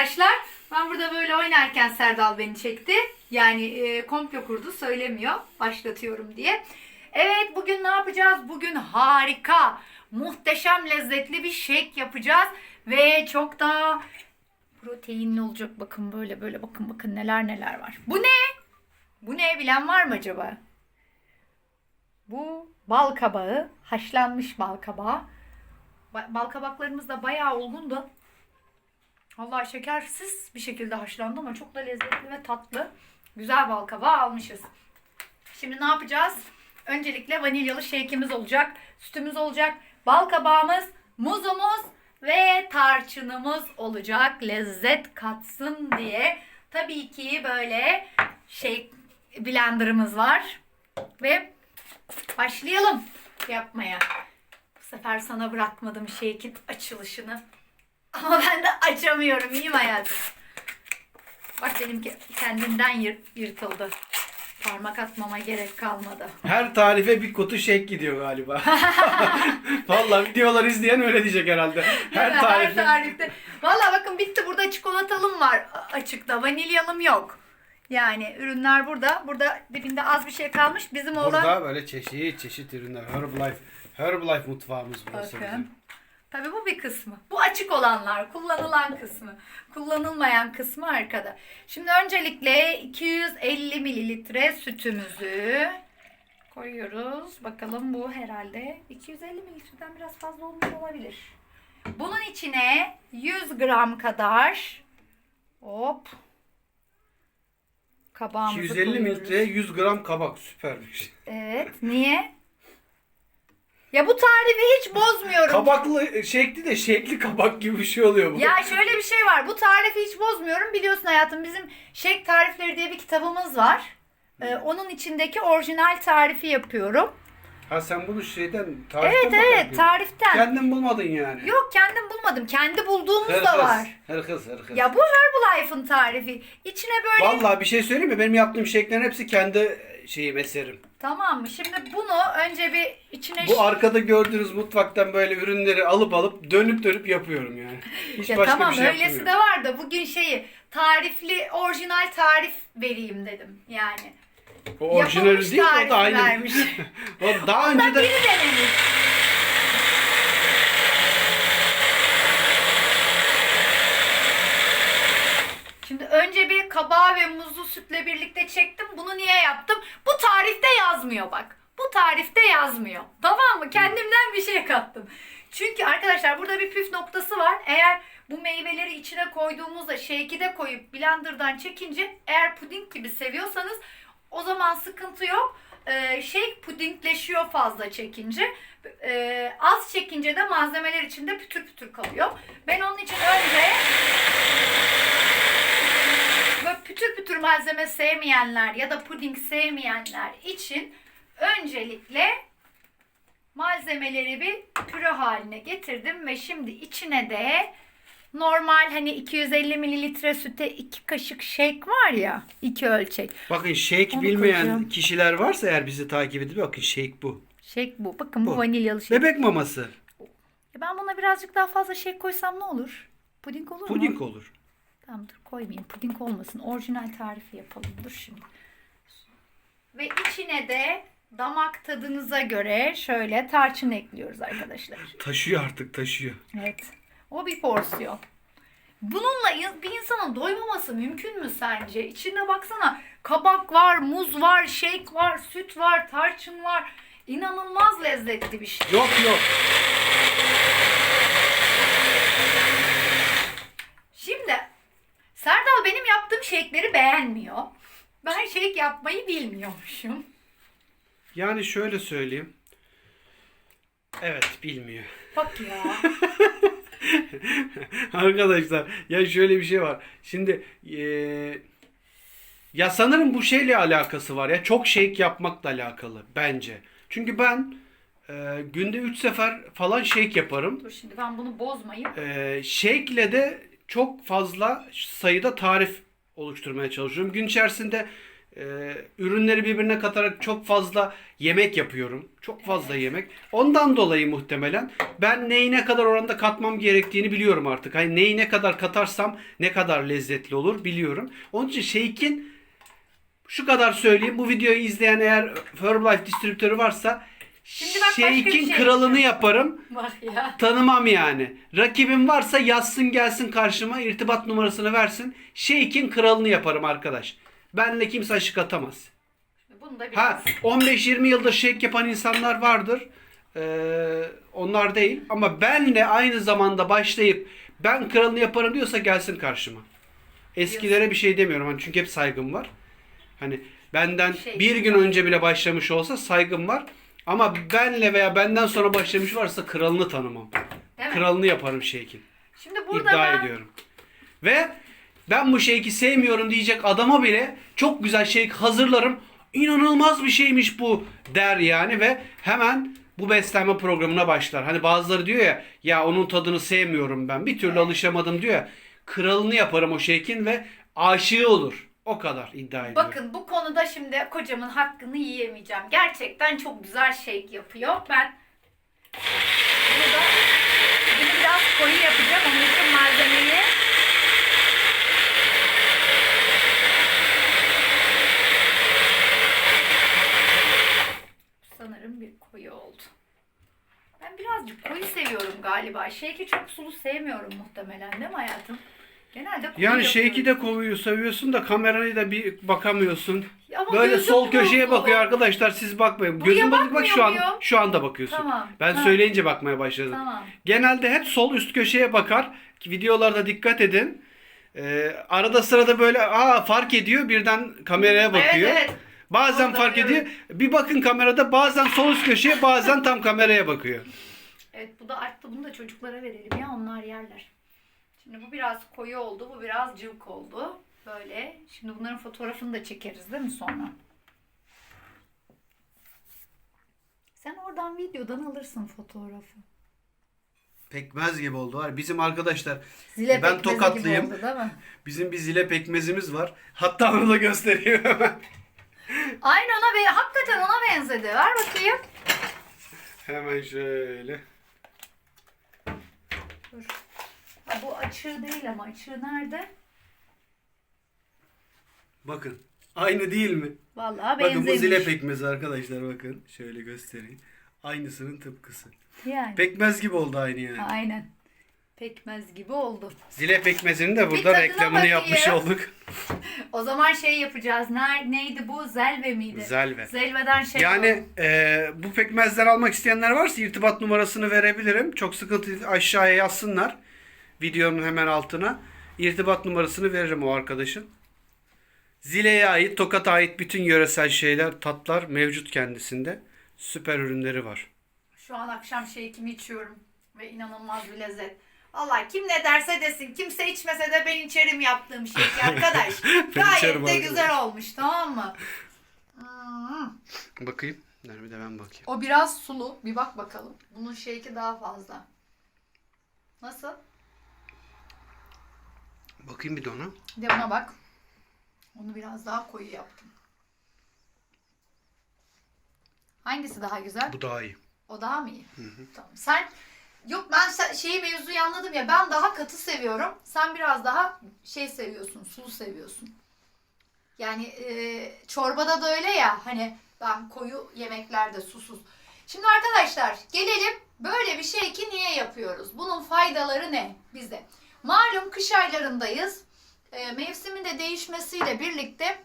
arkadaşlar. Ben burada böyle oynarken Serdal beni çekti. Yani e, komplo kurdu söylemiyor başlatıyorum diye. Evet bugün ne yapacağız? Bugün harika, muhteşem lezzetli bir shake yapacağız. Ve çok da proteinli olacak. Bakın böyle böyle bakın bakın neler neler var. Bu ne? Bu ne bilen var mı acaba? Bu bal kabağı, haşlanmış bal kabağı. Ba- Bal kabaklarımız da bayağı olgundu. Allah şekersiz bir şekilde haşlandı ama çok da lezzetli ve tatlı. Güzel bal kabağı almışız. Şimdi ne yapacağız? Öncelikle vanilyalı shake'imiz olacak. Sütümüz olacak. Bal kabağımız, muzumuz ve tarçınımız olacak. Lezzet katsın diye. Tabii ki böyle shake blenderımız var. Ve başlayalım yapmaya. Bu sefer sana bırakmadım shake'in açılışını. Ama ben de açamıyorum. İyiyim hayatım. Bak benimki kendinden yır- yırtıldı. Parmak atmama gerek kalmadı. Her tarife bir kutu şek gidiyor galiba. Vallahi videolar izleyen öyle diyecek herhalde. Her Her tarife. tarifte. Valla bakın bitti. Burada çikolatalım var açıkta. Vanilyalım yok. Yani ürünler burada. Burada dibinde az bir şey kalmış. Bizim oğlan... Burada böyle çeşit çeşit ürünler. Herbalife, Herbalife mutfağımız burası Bakın. bizim. Tabii bu bir kısmı. Bu açık olanlar, kullanılan kısmı. Kullanılmayan kısmı arkada. Şimdi öncelikle 250 mililitre sütümüzü koyuyoruz. Bakalım bu herhalde 250 mililitreden biraz fazla olmuş olabilir. Bunun içine 100 gram kadar hop kabağımızı 250 koyuyoruz. mililitreye 100 gram kabak süpermiş. Evet. Niye? Ya bu tarifi hiç bozmuyorum. Kabaklı şekli de şekli kabak gibi bir şey oluyor bu. Ya şöyle bir şey var. Bu tarifi hiç bozmuyorum. Biliyorsun hayatım bizim Şek Tarifleri diye bir kitabımız var. Ee, onun içindeki orijinal tarifi yapıyorum. Ha sen bunu şeyden tariften Evet evet yapıyorsun. tariften. Kendin bulmadın yani. Yok kendim bulmadım. Kendi bulduğumuz Hırkız, da var. Hırkız hırkız. Ya bu Herbalife'ın tarifi. İçine böyle Vallahi bir şey söyleyeyim mi? Benim yaptığım şeklerin hepsi kendi şeyim eserim. Tamam mı? Şimdi bunu önce bir içine Bu arkada gördüğünüz mutfaktan böyle ürünleri alıp alıp dönüp dönüp yapıyorum yani. Hiç Ya başka tamam bir şey öylesi yapmıyorum. de var da bugün şeyi tarifli orijinal tarif vereyim dedim yani. O Yapılmış değil o tarifi da aynı. vermiş. o daha Ondan önce de biri denemiş. Şimdi önce bir kabağı ve muzlu sütle birlikte çektim. Bunu niye yaptım? Bu tarifte yazmıyor bak. Bu tarifte yazmıyor. Tamam mı? Kendimden bir şey kattım. Çünkü arkadaşlar burada bir püf noktası var. Eğer bu meyveleri içine koyduğumuzda shake'i koyup blenderdan çekince eğer puding gibi seviyorsanız o zaman sıkıntı yok. Ee, shake pudingleşiyor fazla çekince. Ee, az çekince de malzemeler içinde pütür pütür kalıyor. Ben onun için önce pütür pütür malzeme sevmeyenler ya da puding sevmeyenler için öncelikle malzemeleri bir püre haline getirdim ve şimdi içine de normal hani 250 mililitre süte 2 kaşık shake var ya 2 ölçek. bakın shake Onu bilmeyen koyacağım. kişiler varsa eğer bizi takip edip bakın shake bu. Shake bu. Bakın bu, Bu. vanilyalı shake. Bebek maması. E Ben buna birazcık daha fazla shake koysam ne olur? Puding olur mu? Puding olur. Tamam dur koymayayım. Puding olmasın. Orijinal tarifi yapalım. Dur şimdi. Ve içine de damak tadınıza göre şöyle tarçın ekliyoruz arkadaşlar. Taşıyor artık taşıyor. Evet. O bir porsiyon. Bununla bir insanın doymaması mümkün mü sence? İçine baksana kabak var, muz var, shake var, süt var, tarçın var. İnanılmaz lezzetli bir şey. Yok yok. Şimdi Serdal benim beğenmiyor. Ben shake yapmayı bilmiyormuşum. Yani şöyle söyleyeyim. Evet bilmiyor. Bak ya. Arkadaşlar ya şöyle bir şey var. Şimdi eee, ya sanırım bu şeyle alakası var ya. Çok shake yapmakla alakalı bence. Çünkü ben eee, günde 3 sefer falan shake yaparım. Dur şimdi ben bunu bozmayayım. Eee shake'le de çok fazla sayıda tarif oluşturmaya çalışıyorum. Gün içerisinde e, ürünleri birbirine katarak çok fazla yemek yapıyorum. Çok fazla yemek. Ondan dolayı muhtemelen ben neyi ne kadar oranda katmam gerektiğini biliyorum artık. Hani neyi ne kadar katarsam ne kadar lezzetli olur biliyorum. Onun için Shake'in şu kadar söyleyeyim. Bu videoyu izleyen eğer Herbalife distribütörü varsa Şimdi bak başka bir Shake'in şey kralını yaparım. Bak ya. Tanımam yani. Rakibim varsa yazsın gelsin karşıma irtibat numarasını versin. Shake'in kralını yaparım arkadaş. Benle kimse aşık atamaz. Bunu da biraz. Ha 15-20 yıldır shake yapan insanlar vardır. Ee, onlar değil. Ama benle aynı zamanda başlayıp ben kralını yaparım diyorsa gelsin karşıma. Eskilere bir şey demiyorum. Hani çünkü hep saygım var. Hani benden Şey, bir gün önce bile başlamış olsa saygım var. Ama benle veya benden sonra başlamış varsa kralını tanımam. Değil mi? Kralını yaparım shake'in. Şimdi burada İddia ben ediyorum. Ve ben bu shake'i sevmiyorum diyecek adama bile çok güzel shake hazırlarım. İnanılmaz bir şeymiş bu der yani ve hemen bu beslenme programına başlar. Hani bazıları diyor ya ya onun tadını sevmiyorum ben bir türlü alışamadım diyor ya. Kralını yaparım o shake'in ve aşığı olur. O kadar iddia ediyorum. Bakın bu konuda şimdi kocamın hakkını yiyemeyeceğim. Gerçekten çok güzel shake yapıyor. Ben bunu biraz koyu yapacağım. Onun için malzemeyi sanırım bir koyu oldu. Ben birazcık koyu seviyorum galiba. Shake'i çok sulu sevmiyorum muhtemelen değil mi hayatım? Genelde Yani shake'i de kovuyu seviyorsun da kamerayı da bir bakamıyorsun. Ama Böyle gözüm sol köşeye bozuldu. bakıyor arkadaşlar siz bakmayın. Buraya Gözüm bozuk bak şu an bakmıyor muyum? şu anda bakıyorsun. Tamam. Ben Ha. söyleyince bakmaya başladım. Tamam. Genelde hep sol üst köşeye bakar. Videolarda dikkat edin. Ee, arada sırada böyle aa fark ediyor birden kameraya bakıyor. Evet evet. Bazen fark biliyorum. ediyor. Bir bakın kamerada bazen sol üst köşeye bazen tam kameraya bakıyor. Evet bu da arttı. Bunu da çocuklara verelim ya onlar yerler. Şimdi bu biraz koyu oldu. Bu biraz cıvık oldu. Böyle. Şimdi bunların fotoğrafını da çekeriz değil mi sonra? Sen oradan videodan alırsın fotoğrafı. Pekmez gibi oldu var. Bizim arkadaşlar Zile E, ben Tokatlıyım. gibi oldu değil mi? bizim bir zile pekmezimiz var. Hatta onu da gösteriyor hemen. Aynı ona be hakikaten ona benzedi. Ver bakayım. Hemen şöyle. Dur. Ha, bu açığı değil ama açığı nerede? Bakın. Aynı değil mi? Vallahi Bakın bu benzemiş. zile pekmezi arkadaşlar bakın. Şöyle göstereyim. Aynısının tıpkısı. Yani. Pekmez gibi oldu aynı yani. Aynen. Pekmez gibi oldu. Zile pekmezinin de burada tadına reklamını bakayım. yapmış olduk. O zaman şey yapacağız. Ne, neydi bu? Zelve miydi? Zelve. Zelve'den şey Yani e, bu pekmezler almak isteyenler varsa irtibat numarasını verebilirim. Çok sıkıntı değil, aşağıya yazsınlar. Videonun hemen altına. İrtibat numarasını veririm o arkadaşın. Zile'ye ait, Tokat'a ait bütün yöresel şeyler, tatlar mevcut kendisinde. Süper ürünleri var. Şu an akşam shake'imi içiyorum. Ve inanılmaz bir lezzet. Vallahi kim ne derse desin. Kimse içmese de ben içerim yaptığım shake arkadaş. Gayet de güzel olmuş tamam mı? Hmm. Bakayım. Dur bir de ben bakayım. O biraz sulu. Bir bak bakalım. Bunun shake'i daha fazla. Nasıl? Bakayım bir de ona. Bir de buna bak. Onu biraz daha koyu yaptım. Hangisi daha güzel? Bu daha iyi. O daha mı iyi? Tamam. Sen yok ben sen- şeyi mevzuyu anladım ya. Ben daha katı seviyorum. Sen biraz daha şey seviyorsun. Sulu seviyorsun. Yani e, çorbada da öyle ya. Hani ben koyu yemeklerde susuz. Şimdi arkadaşlar gelelim böyle bir şey ki niye yapıyoruz? Bunun faydaları ne bize? Malum kış aylarındayız. E, mevsimin de değişmesiyle birlikte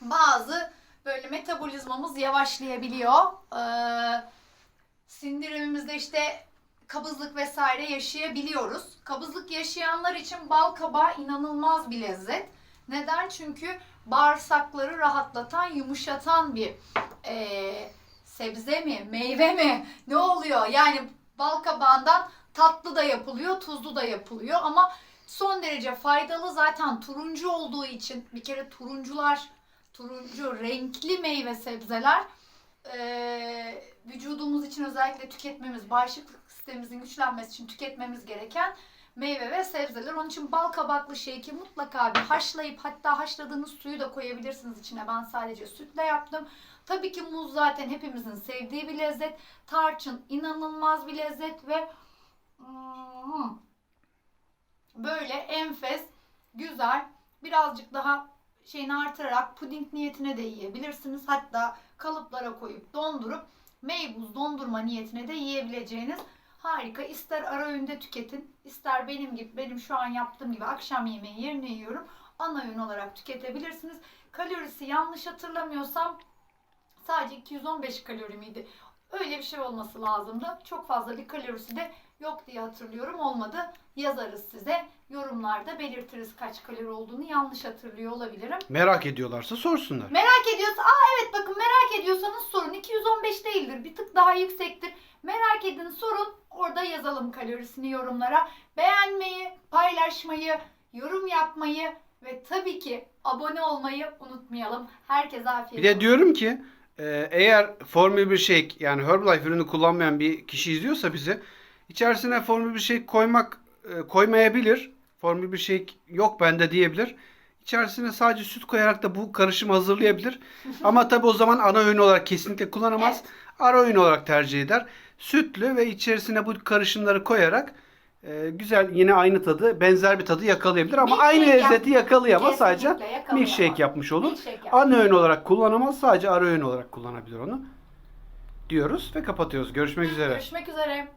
bazı böyle metabolizmamız yavaşlayabiliyor. Ee, sindirimimizde işte kabızlık vesaire yaşayabiliyoruz. Kabızlık yaşayanlar için bal kabağı inanılmaz bir lezzet. Neden? Çünkü bağırsakları rahatlatan, yumuşatan bir eee, sebze mi, meyve mi, ne oluyor? Yani bal kabağından tatlı da yapılıyor, tuzlu da yapılıyor ama son derece faydalı zaten turuncu olduğu için bir kere turuncular, turuncu renkli meyve sebzeler eee, vücudumuz için özellikle tüketmemiz, bağışıklık sistemimizin güçlenmesi için tüketmemiz gereken meyve ve sebzeler. Onun için bal kabaklı shake'i mutlaka bir haşlayıp hatta haşladığınız suyu da koyabilirsiniz içine. Ben sadece sütle yaptım. Tabii ki muz zaten hepimizin sevdiği bir lezzet. Tarçın inanılmaz bir lezzet ve böyle enfes, güzel, birazcık daha şeyini artırarak puding niyetine de yiyebilirsiniz. Hatta kalıplara koyup dondurup meybuz dondurma niyetine de yiyebileceğiniz harika. İster ara öğünde tüketin, ister benim gibi benim şu an yaptığım gibi akşam yemeği yerine yiyorum. Ana öğün olarak tüketebilirsiniz. Kalorisi yanlış hatırlamıyorsam sadece 215 kalori miydi? Öyle bir şey olması lazımdı. Çok fazla bir kalorisi de yok diye hatırlıyorum. Olmadı. Yazarız size. Yorumlarda belirtiriz kaç kalori olduğunu. Yanlış hatırlıyor olabilirim. Merak ediyorlarsa sorsunlar. Merak ediyorsa, aa evet bakın merak ediyorsanız sorun. 215 değildir. Bir tık daha yüksektir. Merak edin sorun. Orada yazalım kalorisini yorumlara. Beğenmeyi, paylaşmayı, yorum yapmayı ve tabii ki abone olmayı unutmayalım. Herkese afiyet Bir de diyorum ki e, eğer Formül 1 Shake yani Herbalife ürünü kullanmayan bir kişi izliyorsa bizi içerisine Formül 1 Shake koymak e, koymayabilir. Formül 1 Shake yok bende diyebilir. İçerisine sadece süt koyarak da bu karışımı hazırlayabilir. Ama tabi o zaman ana öğün olarak kesinlikle kullanamaz. Ara öğün olarak tercih eder. Sütlü ve içerisine bu karışımları koyarak e, güzel yine aynı tadı, benzer bir tadı yakalayabilir ama Milkshake aynı yap- lezzeti yakalayamaz. Sadece yakalayamaz. milkshake yapmış olur. Milkshake yap- Ana öğün olarak kullanamaz. Sadece ara öğün olarak kullanabilir onu. Diyoruz ve kapatıyoruz. Görüşmek üzere. Görüşmek üzere.